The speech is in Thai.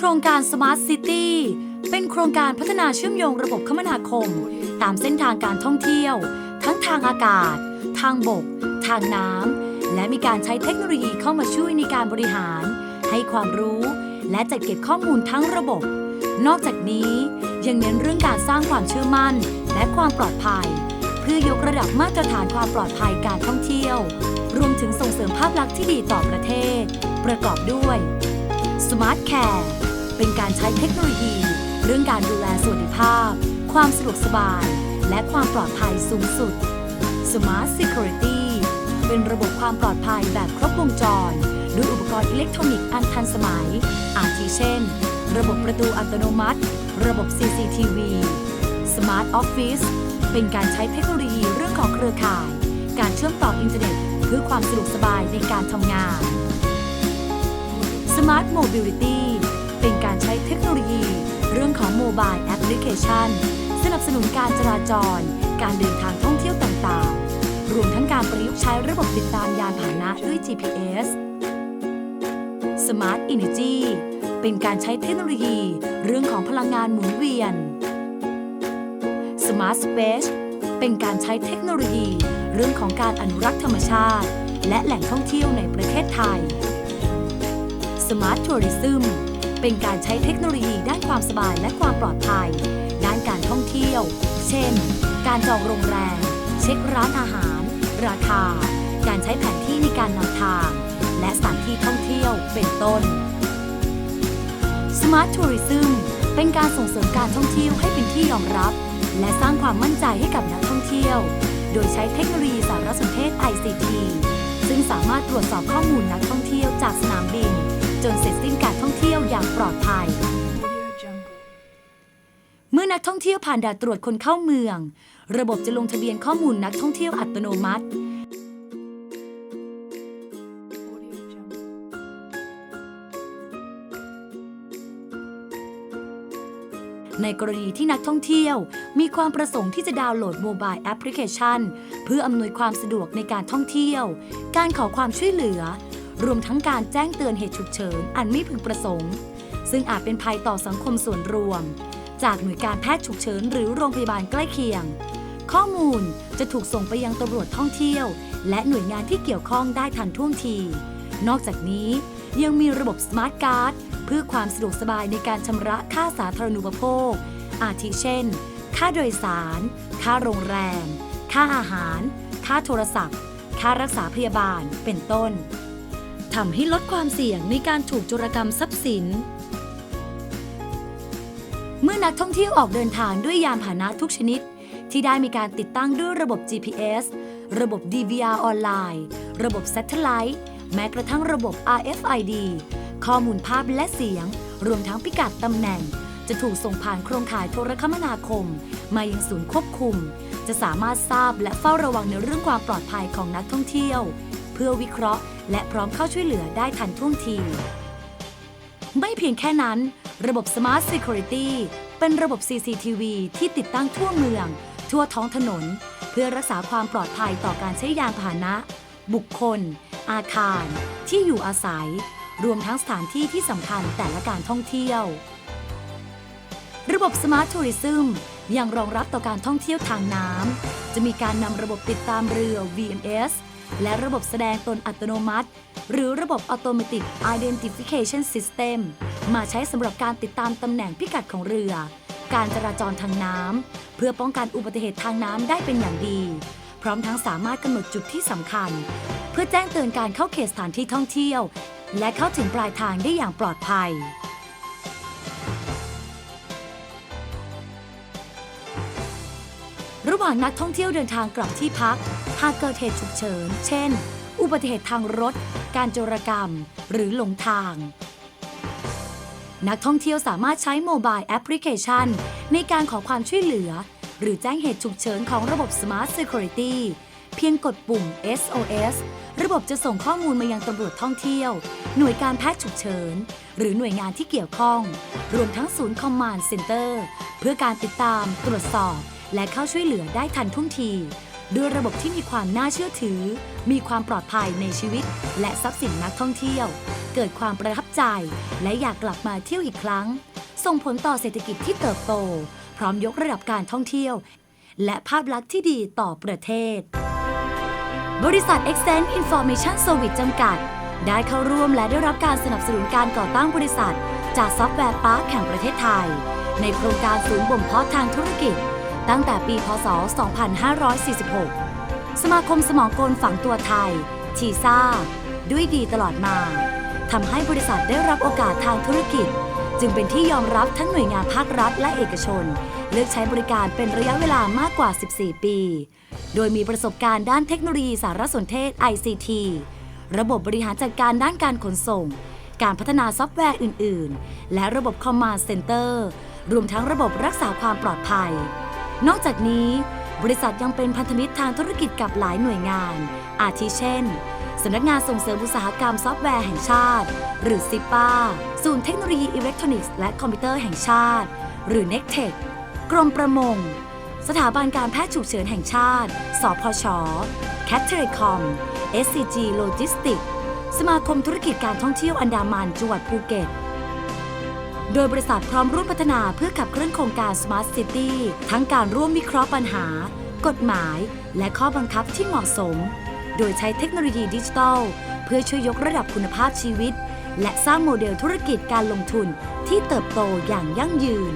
โครงการ Smart City เป็นโครงการพัฒนาเชื่อมโยงระบบคมนาคม ตามเส้นทางการท่องเที่ยว ทั้งทางอากาศ ทางบก ทางน้ำ และมีการใช้เทคโนโลยีเข้ามาช่วยในการบริหาร ให้ความรู้ และจัดเก็บข้อมูลทั้งระบบ นอกจากนี้ยังเน้นเรื่องการสร้างความเชื่อมั่น และความปลอดภัย เพื่อยกระดับมาตรฐานความปลอดภัยการท่องเที่ยว รวมถึงส่งเสริมภาพลักษณ์ที่ดีต่อประเทศ ประกอบด้วย Smart Care เป็นการใช้เทคโนโลยี เรื่องการดูแลสวัสดิภาพ ความสะดวกสบาย และความปลอดภัยสูงสุด Smart Security เป็นระบบความปลอดภัยแบบครบวงจร ด้วยอุปกรณ์อิเล็กทรอนิกส์อันทันสมัย อาทิเช่น ระบบประตูอัตโนมัติ ระบบ CCTV Smart Office เป็นการใช้เทคโนโลยีเรื่องของเครือข่าย การเชื่อมต่ออินเทอร์เน็ต เพื่อความสะดวกสบายในการทำงาน Smart Mobility เป็นการใช้เทคโนโลยี เรื่องของโมบายแอปพลิเคชัน สนับสนุนการจราจร การเดินทางท่องเที่ยวต่างๆ รวมทั้งการประยุกต์ใช้ระบบติดตามยานพาหนะด้วย GPS Smart Energy เป็นการใช้เทคโนโลยี เรื่องของพลังงานหมุนเวียน Smart Space เป็นการใช้เทคโนโลยี เรื่องของการอนุรักษ์ธรรมชาติ และแหล่งท่องเที่ยวในประเทศไทย Smart Tourism เป็นการใช้เทคโนโลยีด้านความสบายและความปลอดภัย ด้านการท่องเที่ยว เช่น การจองโรงแรม เช็คร้านอาหาร ราคา การใช้แผนที่ในการนำทาง และสถานที่ท่องเที่ยว เป็นต้น Smart Tourism เป็นการส่งเสริมการท่องเที่ยวให้เป็นที่ยอมรับ และสร้างความมั่นใจให้กับนักท่องเที่ยว โดยใช้เทคโนโลยีสารสนเทศ ICT ซึ่งสามารถตรวจสอบข้อมูลนักท่องเที่ยวจากสนามบิน จนเสร็จสิ้นการท่องเที่ยวอย่างปลอดภัย เมื่อนักท่องเที่ยวผ่านด่านตรวจคนเข้าเมือง ระบบจะลงทะเบียนข้อมูลนักท่องเที่ยวอัตโนมัติ ในกรณีที่นักท่องเที่ยวมีความประสงค์ที่จะดาวน์โหลดโมบายแอปพลิเคชัน เพื่ออำนวยความสะดวกในการท่องเที่ยว การขอความช่วยเหลือ รวมทั้งการแจ้งเตือนเหตุฉุกเฉินอันไม่พึงประสงค์ ซึ่งอาจเป็นภัยต่อสังคมส่วนรวม จากหน่วยการแพทย์ฉุกเฉินหรือโรงพยาบาลใกล้เคียง ข้อมูลจะถูกส่งไปยังตำรวจท่องเที่ยว และหน่วยงานที่เกี่ยวข้องได้ทันท่วงที นอกจากนี้ยังมีระบบ Smart Card เพื่อความสะดวกสบายในการชำระค่าสาธารณูปโภค อาทิเช่น ค่าโดยสาร ค่าโรงแรม ค่าอาหาร ค่าโทรศัพท์ ค่ารักษาพยาบาล เป็นต้นำให้ลดความเสี่ยงในการถูกโจรกรรมทรัพย์สิน เมื่อนักท่องเที่ยวออกเดินทางด้วยยานพาหนะทุกชนิด ที่ได้มีการติดตั้งด้วยระบบ GPS ระบบ DVR ออนไลน์ ระบบ Satellite แม้กระทั่งระบบ RFID ข้อมูลภาพและเสียง รวมทั้งพิกัดตำแหน่ง จะถูกส่งผ่านโครงข่ายโทรคมนาคม มายังศูนย์ควบคุม จะสามารถทราบและเฝ้าระวังในเรื่องความปลอดภัยของนักท่องเที่ยว เพื่อวิเคราะห์ และพร้อมเข้าช่วยเหลือได้ทันท่วงที ไม่เพียงแค่นั้น ระบบ Smart Security เป็นระบบ CCTV ที่ติดตั้งทั่วเมือง ทั่วท้องถนน เพื่อรักษาความปลอดภัยต่อการใช้ยานพาหนะ บุคคล อาคาร ที่อยู่อาศัย รวมทั้งสถานที่ที่สำคัญแต่ละการท่องเที่ยว ระบบ Smart Tourism ยังรองรับต่อการท่องเที่ยวทางน้ำจะมีการนำระบบติดตามเรือ VMS และระบบแสดงตนอัตโนมัติ หรือระบบ Automatic Identification System มาใช้สำหรับการติดตามตำแหน่งพิกัดของเรือ การจราจรทางน้ำเพื่อป้องกันอุบัติเหตุทางน้ำได้เป็นอย่างดี พร้อมทั้งสามารถกำหนดจุดที่สำคัญ เพื่อแจ้งเตือนการเข้าเขตสถานที่ท่องเที่ยว และเข้าถึงปลายทางได้อย่างปลอดภัย หว่างนักท่องเที่ยวเดินทางกลับที่พัก หากเกิดเหตุฉุกเฉิน เช่น อุบัติเหตุทางรถ การโจรกรรม หรือหลงทาง นักท่องเที่ยวสามารถใช้โมบายแอปพลิเคชัน ในการขอความช่วยเหลือ หรือแจ้งเหตุฉุกเฉินของระบบ Smart Security เพียงกดปุ่ม SOS ระบบจะส่งข้อมูลมายังตำรวจท่องเที่ยว หน่วยการแพทย์ฉุกเฉิน หรือหน่วยงานที่เกี่ยวข้อง รวมทั้งศูนย์ Command Center เพื่อการติดตามตรวจสอบ และเข้าช่วยเหลือได้ทันท่วงทีด้วยระบบที่มีความน่าเชื่อถือ มีความปลอดภัยในชีวิต และทรัพย์สินนักท่องเที่ยว เกิดความประทับใจ และอยากกลับมาเที่ยวอีกครั้ง ส่งผลต่อเศรษฐกิจที่เติบโต พร้อมยกระดับการท่องเที่ยว และภาพลักษณ์ที่ดีต่อประเทศ บริษัท Extend Information Service จำกัด ได้เข้าร่วมและได้รับการสนับสนุนการก่อตั้งบริษัท จากซอฟต์แวร์ปาร์คแห่งประเทศไทย ในโครงการศูนย์บ่มเพาะทางธุรกิจ ตั้งแต่ปี พศ 2546 สมาคมสมองกลฝังตัวไทยทีซ่า ด้วยดีตลอดมาทำให้บริษัทได้รับโอกาสทางธุรกิจ จึงเป็นที่ยอมรับทั้งหน่วยงานภาครัฐและเอกชน เลือกใช้บริการเป็นระยะเวลามากกว่า 14 ปี โดยมีประสบการณ์ด้านเทคโนโลยีสารสนเทศ ICT ระบบบริหารจัดการด้านการขนส่ง การพัฒนาซอฟต์แวร์อื่น ๆ และระบบ Command Center รวมทั้งระบบรักษาความปลอดภัย นอกจากนี้บริษัทยังเป็นพันธมิตรทางธุรกิจกับหลายหน่วยงาน อาทิเช่นสำนักงานส่งเสริมอุตสาหกรรมซอฟต์แวร์แห่งชาติ หรือซิป้าศูนย์เทคโนโลยีอิเล็กทรอนิกส์และคอมพิวเตอร์แห่งชาติ หรือ n e c t e c h กรมประมง สถาบันการแพทย์ฉุกเฉินแห่งชาติ สพช c a t เทเลคอม SCG Logistics สมาคมธุรกิจการท่องเที่ยวอันดามันจังหวัดภูเก็ต โดยบริษัทพร้อมร่วมพัฒนาเพื่อขับเคลื่อนโครงการ Smart City ทั้งการร่วมวิเคราะห์ปัญหา กฎหมาย และข้อบังคับที่เหมาะสม โดยใช้เทคโนโลยีดิจิทัล เพื่อช่วยยกระดับคุณภาพชีวิต และสร้างโมเดลธุรกิจการลงทุนที่เติบโตอย่างยั่งยืน